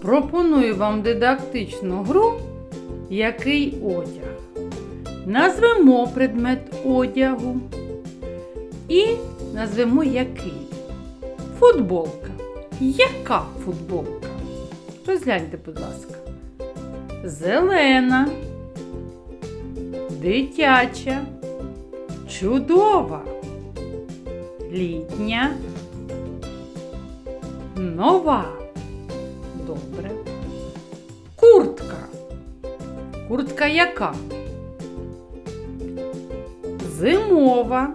Пропоную вам дидактичну гру Який одяг. Назвемо предмет одягу і назвемо який. Футболка. Яка футболка? Розгляньте, будь ласка. Зелена, дитяча, чудова, літня, нова. Добре. Куртка. Куртка яка? Зимова,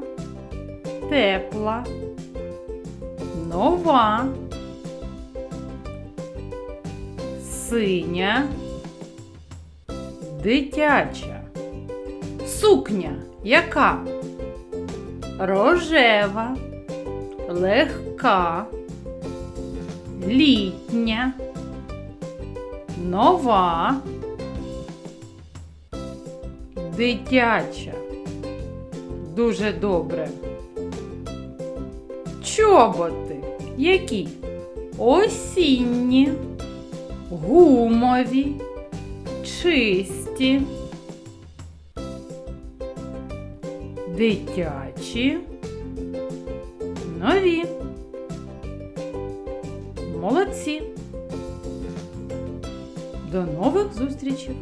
тепла, нова, синя, дитяча. Сукня яка? Рожева, легка, літня, нова, дитяча. Дуже добре. Чоботи які? Осінні, гумові, чисті, дитячі, нові. Молодці. До нових зустрічей!